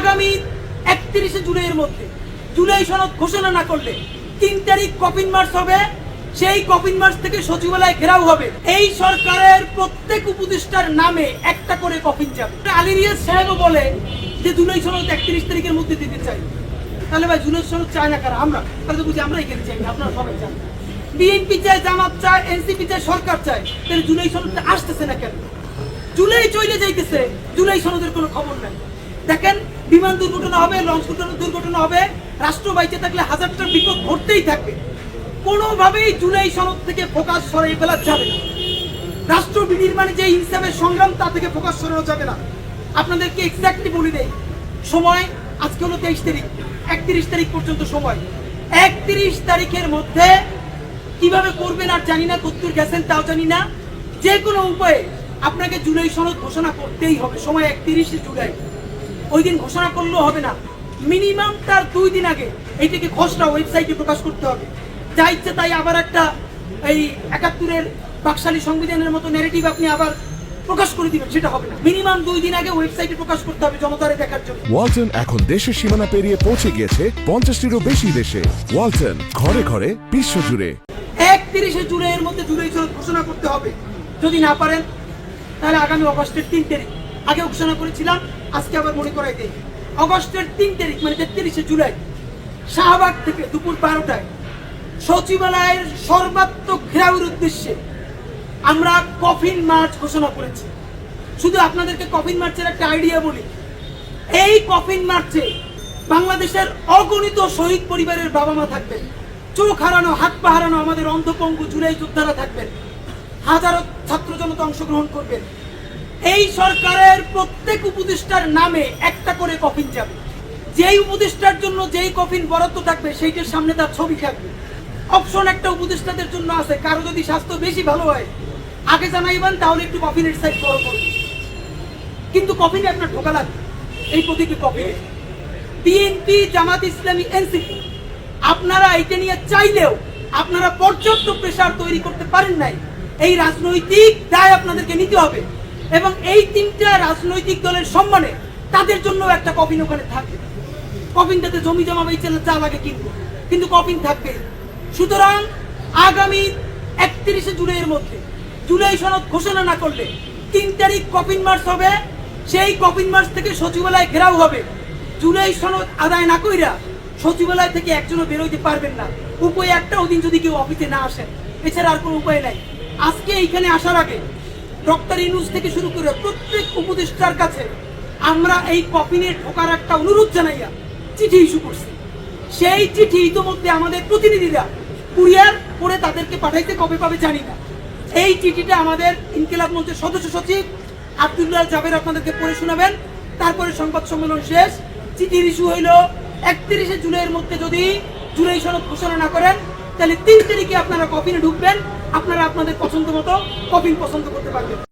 আগামী একত্রিশে জুলাইয়ের মধ্যে। জুলাই সনদ ঘোষণা না করলে তিন তারিখ কপিন মার্চ হবে, সেই কপিন মার্চ থেকে সচিবালয় ঘেরাও হবে। এই সরকারের প্রত্যেক উপদেষ্টার নামে একটা করে কপিন যাবে। আলিরিয়াস সাহেবও বলে যে জুলাই সনদ একত্রিশ তারিখের মধ্যে দিতে চাই। তাহলে ভাই, জুলাই সনদ চায় না কারা? আমরা। তাহলে তো বুঝি আমরা এখানে চাই আপনারা সবাই চান বিএনপি চায়, জামাত চায়, এনসিপি চায়, সরকার চায়। তাহলে জুলাই সনদটা আসতেছে না কেন? জুলাই চলে যাইতেছে, জুলাই সনদের কোনো খবর নাই। দেখেন বিমান দুর্ঘটনা হবে, লঞ্চ দুর্ঘটনা হবে। রাষ্ট্র বাইচে থাকলে হাজারটার বিপদ ঘটতেই থাকবে। কোনোভাবেই জুলাই সনদ থেকে ফোকাস সরাই ফেলা যাবে না। রাষ্ট্র বিনির্মাণে যে হিসাবের সংগ্রাম, তা থেকে ফোকাস সরানো যাবে না। আপনাদেরকে এক্স্যাক্টলি বলি দেই সময়, আজকে হলো তেইশ তারিখ। একত্রিশ তারিখ পর্যন্ত সময়। একত্রিশ তারিখের মধ্যে কীভাবে করবেন আর জানি না কত্তুর গেছেন তাও জানি না। যে কোনো উপায়ে আপনাকে জুলাই সনদ ঘোষণা করতেই হবে। সময় একত্রিশে জুলাই। ওই দিন ঘোষণা করলেও হবে না। মিনিমাম তার দুই দিন আগে এইটাকে খসড়া ওয়েবসাইটে প্রকাশ করতে হবে। যা ইচ্ছে তাই আবার একটা এই একাত্তরের বাকশালী সংবিধানের মতো নেগেটিভ আপনি আবার প্রকাশ করে দিবেন সেটা হবে না। মিনিমাম দুই দিন আগে ওয়েবসাইটে প্রকাশ করতে হবে জনতারে দেখার জন্য। ওয়ালটন এখন দেশের সীমানা পেরিয়ে পৌঁছে গিয়েছে পঞ্চাশটিরও বেশি দেশে। ওয়ালটন ঘরে ঘরে বিশ্বজুড়ে একত্রিশে জুলাইয়ের মধ্যে জুলাই ঘোষণা করতে হবে। যদি না পারেন তাহলে আগামী অগস্টের তিন তারিখ। আগে ঘোষণা করেছিলাম, আজকে আবার মনে করাই দেই। অগস্টের তিন তারিখ মানে তেত্রিশে জুলাই, শাহবাগ থেকে দুপুর বারোটায় সচিবালয়ের সর্বাত্মক ঘেরাওয়ের উদ্দেশ্যে আমরা কফিন মার্চ ঘোষণা করেছি। শুধু আপনাদেরকে কফিন মার্চের একটা আইডিয়া বলি। এই কফিন মার্চে বাংলাদেশের অগণিত শহীদ পরিবারের বাবা মা থাকবেন। চোখ হারানো, হাত পা হারানো আমাদের অন্ধপঙ্গু জুলাই যোদ্ধারা থাকবেন। হাজারো ছাত্র জনতা অংশগ্রহণ করবেন। এই সরকারের প্রত্যেক উপদেষ্টার নামে একটা করে কফিন যাবে। যেই উপদেষ্টার জন্য যেই কফিন বরাদ্দ থাকবে, সেইটার সামনে তার ছবি থাকবে। অপশন একটা উপদেষ্টাদের জন্য আছে, কারও যদি স্বাস্থ্য বেশি ভালো হয়, আগে জানাইবেন, তাহলে একটু কফিনের সাইজ বড় করবে কিন্তু কফিনে আপনার ঢোকা লাগবে, এই প্রতীকী কফিনে। বিএনপি জামাত ইসলামী এনসিপি আপনারা এইটা নিয়ে চাইলেও আপনারা পর্যাপ্ত প্রেসার তৈরি করতে পারেন নাই, এই রাজনৈতিক দায় আপনাদেরকে নিতে হবে। এবং এই তিনটা রাজনৈতিক দলের সম্মানে তাদের জন্য একটা কফিন ওখানে থাকবে কফিনটাতে জমি জমা বেচে চা লাগে কিন্তু কিন্তু কফিন থাকবে। সুতরাং আগামী একত্রিশে জুলাইয়ের মধ্যে, জুলাই সনদ ঘোষণা না করলে তিন তারিখ কপিন মার্চ হবে, সেই কপিন মার্চ থেকে সচিবালয় ঘেরাও হবে। জুলাই সনদ আদায় না কইরা সচিবালয় থেকে একজনও বেরোইতে পারবেন না। উপায় একটা ওদিন যদি কেউ অফিসে না আসেন। এছাড়া আর কোনো উপায় নাই। আজকে এইখানে আসার আগে ডক্টর ইনুস থেকে শুরু করে প্রত্যেক উপদেষ্টার কাছে আমরা এই কপিনে ঢোকার একটা অনুরোধ জানাইয়া চিঠি ইস্যু করছি। সেই চিঠি ইতিমধ্যে আমাদের প্রতিনিধিরা কুরিয়ার করে তাদেরকে পাঠাইতে কবে পাবে জানি না। এই চিঠিটা আমাদের ইনকিলাব মঞ্চের সদস্য সচিব আব্দুল্লাহ জাবের আপনাদেরকে পড়ে শোনাবেন। তারপরে সংবাদ সম্মেলন শেষ। চিঠির ইস্যু হইল একত্রিশে জুলাইয়ের মধ্যে যদি জুলাই সনদ ঘোষণা না করেন, তাহলে তিন তারিখে আপনারা কফিনে ঢুকবেন, আপনারা আপনাদের পছন্দ মতো কফিন পছন্দ করতে পারবেন।